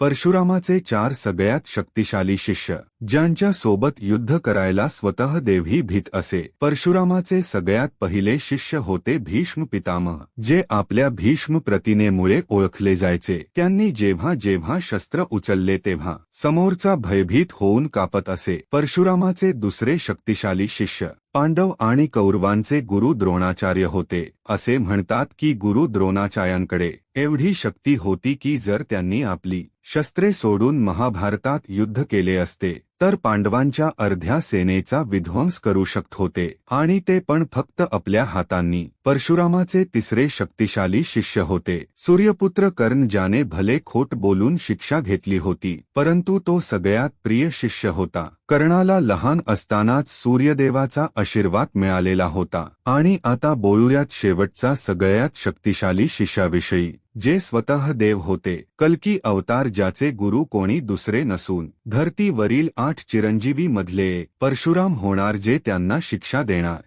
परशुरामाचे चार सगळ्यात शक्तिशाली शिष्य ज्यांच्या सोबत युद्ध करायला स्वतः देवही भीत असे. परशुरामाचे सगळ्यात पहिले शिष्य होते भीष्म पितामह जे आपल्या भीष्म प्रतिनेमुळे ओळखले जायचे. त्यांनी जेव्हा जेव्हा शस्त्र उचलले तेव्हा समोरचा भयभीत होऊन कापत असे. परशुरामाचे दुसरे शक्तिशाली शिष्य पांडव आणि कौरवांचे गुरु द्रोणाचार्य होते असे म्हणतात की गुरु द्रोणाचार्यांकडे एवढी शक्ती होती की जर त्यांनी आपली शस्त्रे सोडून महाभारतात युद्ध केले असते तर पांडवांच्या अर्ध्या सेनेचा विध्वंस करू शकत होते. आणि ते पण फक्त आपल्या हातांनी. परशुरामाचे तिसरे शक्तिशाली शिष्य होते. सूर्यपुत्र कर्ण ज्याने भले खोट बोलून शिक्षा घेतली होती परंतु तो सगळ्यात प्रिय शिष्य होता. कर्णाला लहान असतानाच सूर्यदेवाचा आशीर्वाद मिळालेला होता. आणि आता बोलूयात शेवटचा सगळ्यात शक्तिशाली शिष्याविषयी. जे स्वतः देव होते कल्की अवतार ज्याचे गुरु कोणी दुसरे नसून धरतीवरील आठ चिरंजीवी मधले परशुराम होणार जे त्यांना शिक्षा देणार.